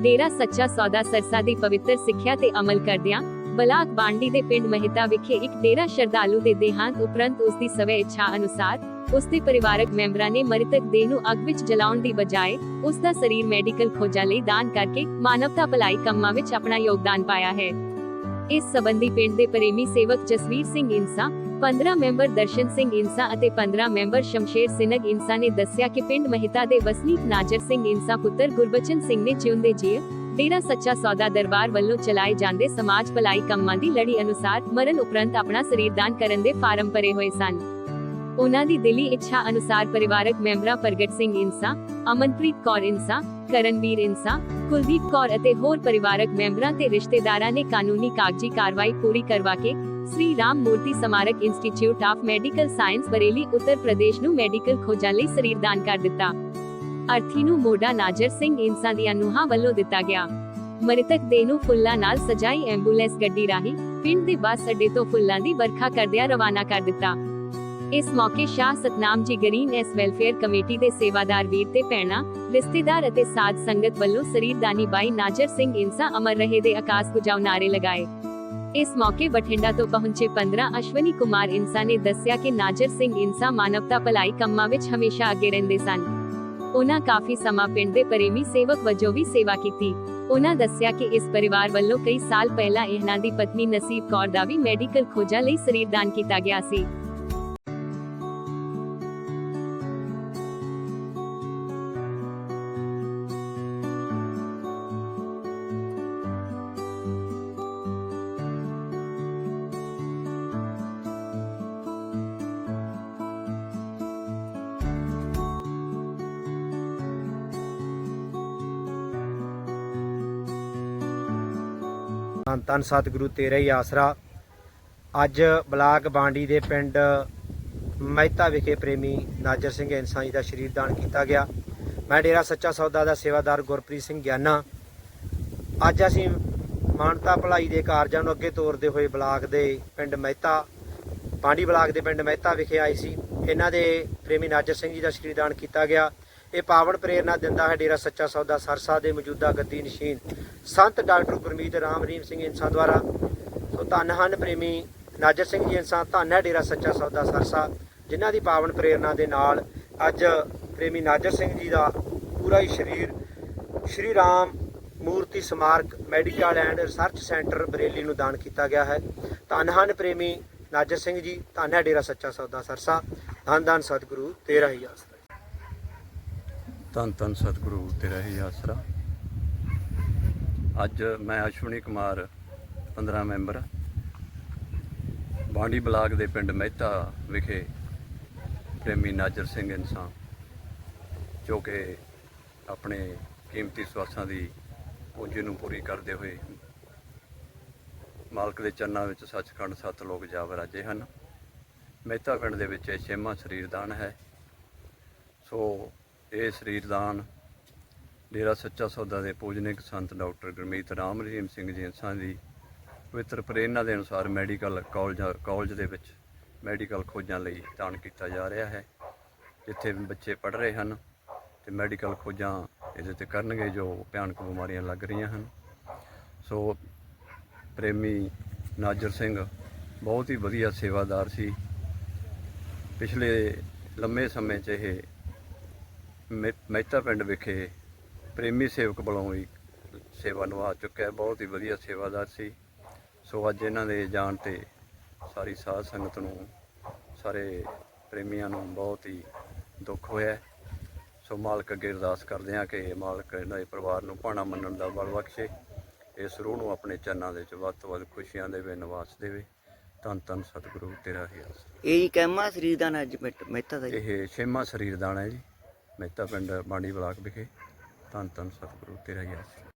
ਡੇਰਾ ਸੱਚਾ ਸੌਦਾ ਸਰਸਾ ਦੀ ਪਵਿੱਤਰ ਸਿੱਖਿਆ ਤੇ ਅਮਲ ਕਰਦਿਆਂ ਬਲਾਕ ਬਾਂਡੀ ਦੇ ਪਿੰਡ ਮਹਿਤਾ ਵਿਖੇ ਇੱਕ ਡੇਰਾ ਸ਼ਰਧਾਲੂ ਦੇ ਦੇਹਾਂਤ ਉਪਰੰਤ ਉਸ ਦੀ ਸਵੈ ਇੱਛਾ ਅਨੁਸਾਰ ਉਸ ਦੇ ਪਰਿਵਾਰਕ ਮੈਂਬਰਾਂ ਨੇ ਮ੍ਰਿਤਕ ਦੇਹ ਨੂੰ ਅੱਗ ਵਿੱਚ ਜਲਾਉਣ ਦੀ ਬਜਾਏ ਉਸ ਦਾ ਸਰੀਰ ਮੈਡੀਕਲ ਖੋਜਾਂ ਲਈ ਦਾਨ ਕਰਕੇ ਮਾਨਵਤਾ ਭਲਾਈ ਕੰਮਾਂ ਵਿੱਚ ਆਪਣਾ ਯੋਗਦਾਨ ਪਾਇਆ ਹੈ। ਇਸ ਸਬੰਧੀ ਪਿੰਡ ਦੇ ਪ੍ਰੇਮੀ ਸੇਵਕ ਜਸਵੀਰ ਸਿੰਘ ਇੰਸਾ 15 ਮੈਂਬਰ ਦਰਸ਼ਨ ਸਿੰਘ ਇੰਸਾ ਅਤੇ 15 ਮੈਂਬਰ ਸ਼ਮਸ਼ੇਰ ਸਿਨਗ ਇਨਸਾ ਨੇ ਦੱਸਿਆ ਕਿ ਪਿੰਡ ਮਹਿਤਾ ਦੇ ਵਸਨੀਕ ਨਾਜਰ ਸਿੰਘ ਇਨਸਾ ਪੁੱਤਰ ਗੁਰਬਚਨ ਸਿੰਘ ਨੇ ਜਿਉਂਦੇ ਜੀ ਡੇਰਾ ਸੱਚਾ ਸੌਦਾ ਦਰਬਾਰ ਵੱਲੋਂ ਚਲਾਏ ਜਾਂਦੇ ਸਮਾਜ ਭਲਾਈ ਕੰਮਾਂ ਦੀ ਲੜੀ ਅਨੁਸਾਰ ਮਰਨ ਉਪਰੰਤ ਆਪਣਾ ਸਰੀਰ ਦਾਨ ਕਰਨ ਦੇ ਫਾਰਮ ਭਰੇ ਹੋਏ ਸਨ। ਉਹਨਾਂ ਦੀ ਦਿਲੀ ਇੱਛਾ ਅਨੁਸਾਰ ਪਰਿਵਾਰਕ ਮੈਂਬਰਾਂ ਪ੍ਰਗਟ ਸਿੰਘ ਇੰਸਾ ਅਮਨਪ੍ਰੀਤ ਕੌਰ ਇੰਸਾ ਕਰਨਵੀਰ ਇੰਸਾ ਕੁਲਦੀਪ ਕੌਰ ਅਤੇ ਹੋਰ ਪਰਿਵਾਰਕ ਮੈਂਬਰਾਂ ਤੇ ਰਿਸ਼ਤੇਦਾਰਾਂ ਨੇ ਕਾਨੂੰਨੀ ਕਾਗਜ਼ੀ ਕਾਰਵਾਈ ਪੂਰੀ ਕਰਵਾ ਕੇ Shri Ram Murti Smarak institute of medical science Bareilly Uttar Pradesh ਨੂੰ ਮੈਡੀਕਲ ਖੋਜਾਂ ਲਈ ਸਰੀਰ ਦਾਨ ਕਰ ਦਿੱਤਾ। ਅਰਥੀ ਨੂੰ ਮੋਢਾ ਨਾਜਰ ਸਿੰਘ ਦਿੱਤਾ ਗਿਆ। ਮ੍ਰਿਤਕ ਦੇਹ ਨੂੰ ਫੁੱਲਾਂ ਨਾਲ ਸਜਾਈ ਐਂਬੂਲੈਂਸ ਗੱਡੀ ਰਾਹੀਂ ਪਿੰਡ ਦੇ ਬੱਸ ਅੱਡੇ ਤੋਂ ਫੁੱਲਾਂ ਦੀ ਵਰਖਾ ਕਰਦਿਆਂ ਰਵਾਨਾ ਕਰ ਦਿੱਤਾ। ਇਸ ਮੌਕੇ ਸ਼ਾਹ ਸਤਨਾਮ ਜੀ ਗਰੀਨ ਐਸ ਵੈਲਫੇਅਰ ਕਮੇਟੀ ਦੇ ਸੇਵਾਦਾਰ ਵੀਰ ਤੇ ਭੈਣਾਂ, ਰਿਸ਼ਤੇਦਾਰ ਅਤੇ ਸਾਧ ਸੰਗਤ ਵੱਲੋਂ ਸਰੀਰਦਾਨੀ ਬਾਈ ਨਾਜਰ ਸਿੰਘ ਇਨਸਾ ਅਮਰ ਰਹੇ ਦੇ ਆਕਾਸ਼ ਗੁਜਾਉ ਨਾਰੇ ਲਗਾਏ। ਇਸ ਮੌਕੇ ਬਠਿੰਡਾ ਤੋਂ ਪਹੁੰਚੇ 15 ਅਸ਼ਵਨੀ ਕੁਮਾਰ ਇਨਸਾ ਨੇ ਦੱਸਿਆ ਕਿ ਨਾਜਰ ਸਿੰਘ ਇਨਸਾ ਮਾਨਵਤਾ ਭਲਾਈ ਕੰਮਾਂ ਵਿੱਚ ਹਮੇਸ਼ਾ ਅੱਗੇ ਰਹਿੰਦੇ ਸਨ। ਉਹਨਾਂ ਕਾਫੀ ਸਮਾਂ ਪਿੰਡ ਦੇ ਪ੍ਰੇਮੀ ਸੇਵਕ ਵਜੋਂ ਵੀ ਸੇਵਾ ਕੀਤੀ। ਉਹਨਾਂ ਦੱਸਿਆ ਕਿ ਇਸ ਪਰਿਵਾਰ ਵੱਲੋਂ ਕਈ ਸਾਲ ਪਹਿਲਾਂ ਇਹਨਾਂ ਦੀ ਪਤਨੀ ਨਸੀਬ ਕੌਰ ਦਾ ਵੀ ਮੈਡੀਕਲ ਖੋਜਾਂ ਲਈ ਸਰੀਰਦਾਨ ਕੀਤਾ ਗਿਆ ਸੀ। ਧੰਨ ਧੰਨ ਸਤਿਗੁਰੂ ਤੇਰਾ ਹੀ ਆਸਰਾ। ਅੱਜ ਬਲਾਕ ਬਾਂਡੀ ਦੇ ਪਿੰਡ ਮਹਿਤਾ ਵਿਖੇ ਪ੍ਰੇਮੀ ਨਾਜਰ ਸਿੰਘ ਇਨਸਾਨ ਜੀ ਦਾ ਸ਼ਰੀਰ ਦਾਨ ਕੀਤਾ ਗਿਆ। ਮੈਂ ਡੇਰਾ ਸੱਚਾ ਸੌਦਾ ਦਾ ਸੇਵਾਦਾਰ ਗੁਰਪ੍ਰੀਤ ਸਿੰਘ ਗਿਆਨਾ। ਅੱਜ ਅਸੀਂ ਮਾਨਤਾ ਭਲਾਈ ਦੇ ਕਾਰਜਾਂ ਨੂੰ ਅੱਗੇ ਤੋਰਦੇ ਹੋਏ ਬਲਾਕ ਦੇ ਪਿੰਡ ਮਹਿਤਾ, ਬਾਂਡੀ ਬਲਾਕ ਦੇ ਪਿੰਡ ਮਹਿਤਾ ਵਿਖੇ ਆਏ ਸੀ। ਇਹਨਾਂ ਦੇ ਪ੍ਰੇਮੀ ਨਾਜਰ ਸਿੰਘ ਜੀ ਦਾ ਸ਼ਰੀਰ ਦਾਨ ਕੀਤਾ ਗਿਆ। ਇਹ ਪਾਵਨ ਪ੍ਰੇਰਨਾ ਦਿੰਦਾ ਹੈ ਡੇਰਾ ਸੱਚਾ ਸੌਦਾ ਸਰਸਾ ਦੇ ਮੌਜੂਦਾ ਗੱਦੀ ਨਸ਼ੀਨ। ਸੰਤ ਡਾਕਟਰ ਗੁਰਮੀਤ ਰਾਮ ਰਹੀਮ ਸਿੰਘ ਇਨਸਾਨ ਦੁਆਰਾ। ਸੋ ਧੰਨ ਹਨ ਪ੍ਰੇਮੀ ਨਾਜਰ ਸਿੰਘ ਜੀ ਇਨਸਾਨ ਧੰਨ ਹੈ ਡੇਰਾ ਸੱਚਾ ਸੌਦਾ ਸਰਸਾ, ਜਿਨ੍ਹਾਂ ਦੀ ਪਾਵਨ ਪ੍ਰੇਰਨਾ ਦੇ ਨਾਲ ਅੱਜ ਪ੍ਰੇਮੀ ਨਾਜਰ ਸਿੰਘ ਜੀ ਦਾ ਪੂਰਾ ਹੀ ਸਰੀਰ, Shri Ram Murti Smarak medical and research centre Bareilly ਨੂੰ ਦਾਨ ਕੀਤਾ ਗਿਆ ਹੈ। ਧੰਨ ਹਨ ਪ੍ਰੇਮੀ ਨਾਜਰ ਸਿੰਘ ਜੀ, ਧੰਨ ਹੈ ਡੇਰਾ ਸੱਚਾ ਸੌਦਾ ਸਰਸਾ। ਧੰਨ ਧੰਨ ਸਤਿਗੁਰੂ, ਤੇਰਾ ਹੀ ਆਸਰਾ। ਧੰਨ ਧੰਨ ਸਤਿਗੁਰੂ ਤੇਰਾ ਹੀ ਆਸਰਾ। ਅੱਜ ਮੈਂ ਅਸ਼ਵਨੀ ਕੁਮਾਰ 15 ਮੈਂਬਰ, ਬਾਂਡੀ ਬਲਾਕ ਦੇ ਪਿੰਡ ਮਹਿਤਾ ਵਿਖੇ ਪ੍ਰੇਮੀ ਨਾਜਰ ਸਿੰਘ ਇਨਸਾਨ, ਜੋ ਕਿ ਆਪਣੇ ਕੀਮਤੀ ਸਵਾਸਾਂ ਦੀ ਪੂੰਜੀ ਨੂੰ ਪੂਰੀ ਕਰਦੇ ਹੋਏ ਮਾਲਕ ਦੇ ਚਰਨਾਂ ਵਿੱਚ ਸੱਚਖੰਡ ਸੱਤ ਲੋਕ ਜਾ ਵਰਾਜੇ ਹਨ। ਮਹਿਤਾ ਪਿੰਡ ਦੇ ਵਿੱਚ ਇਹ ਛੇਵਾਂ ਸਰੀਰਦਾਨ ਹੈ। ਸੋ ਇਹ ਸਰੀਰਦਾਨ ਡੇਰਾ ਸੱਚਾ ਸੌਦਾ ਦੇ ਪੂਜਨਿਕ ਸੰਤ ਡਾਕਟਰ ਗੁਰਮੀਤ ਰਾਮ ਰਹੀਮ ਸਿੰਘ ਜੀ ਇਨਸਾਂ ਦੀ ਪਵਿੱਤਰ ਪ੍ਰੇਰਨਾ ਦੇ ਅਨੁਸਾਰ ਮੈਡੀਕਲ ਕਾਲਜ ਕਾਲਜ ਦੇ ਵਿੱਚ ਮੈਡੀਕਲ ਖੋਜਾਂ ਲਈ ਦਾਨ ਕੀਤਾ ਜਾ ਰਿਹਾ ਹੈ। ਜਿੱਥੇ ਬੱਚੇ ਪੜ੍ਹ ਰਹੇ ਹਨ ਤੇ ਮੈਡੀਕਲ ਖੋਜਾਂ ਇਹਦੇ ਤੇ ਕਰਨਗੇ ਜੋ ਭਿਆਨਕ ਬਿਮਾਰੀਆਂ ਲੱਗ ਰਹੀਆਂ ਹਨ। ਸੋ ਪ੍ਰੇਮੀ ਨਾਜਰ ਸਿੰਘ ਬਹੁਤ ਹੀ ਵਧੀਆ ਸੇਵਾਦਾਰ ਸੀ। ਪਿਛਲੇ ਲੰਮੇ ਸਮੇਂ 'ਚ ਇਹ ਮਹਿਤਾ ਪਿੰਡ ਵਿਖੇ ਪ੍ਰੇਮੀ ਸੇਵਕ ਵੱਲੋਂ ਵੀ ਸੇਵਾ ਨਿਭਾ ਚੁੱਕਿਆ ਹੈ। ਬਹੁਤ ਹੀ ਵਧੀਆ ਸੇਵਾਦਾਰ ਸੀ। ਸੋ ਅੱਜ ਇਹਨਾਂ ਦੇ ਜਾਣ ਤੇ ਸਾਰੀ ਸਾਧ ਸੰਗਤ ਨੂੰ ਸਾਰੇ ਪ੍ਰੇਮੀਆਂ ਨੂੰ ਬਹੁਤ ਹੀ ਦੁੱਖ ਹੋਇਆ ਹੈ। ਸੋ ਮਾਲਕ ਅੱਗੇ ਅਰਦਾਸ ਕਰਦੇ ਹਾਂ ਕਿ ਮਾਲਕ ਇਹਨਾਂ ਦੇ ਪਰਿਵਾਰ ਨੂੰ ਭਾਣਾ ਮੰਨਣ ਦਾ ਬਲ ਬਖਸ਼ੇ। ਇਸ ਰੂਹ ਨੂੰ ਆਪਣੇ ਚਰਨਾਂ ਦੇ ਵਿੱਚ ਵੱਧ ਤੋਂ ਵੱਧ ਖੁਸ਼ੀਆਂ ਦੇਵੇ ਨਿਵਾਸ ਦੇਵੇ। ਧੰਨ ਧੰਨ ਸਤਿਗੁਰੂ ਤੇਰਾ ਹੀ ਆਸਰਾ। ਇਹ ਕਹਿਮਾ ਸਰੀਰ ਦਾ ਅੱਜ ਮਹਿਤਾ ਦਾ ਇਹ ਛੇਵਾਂ ਸਰੀਰ ਦਾਣਾ ਹੈ ਜੀ। ਮਹਿਤਾ ਪਿੰਡ ਬਾਂਡੀ ਬਲਾਕ ਵਿਖੇ ਧੰਨ ਧੰਨ ਸਤਿਗੁਰੂ ਤੇਰਾ ਗਿਆ ਆਸਰਾ।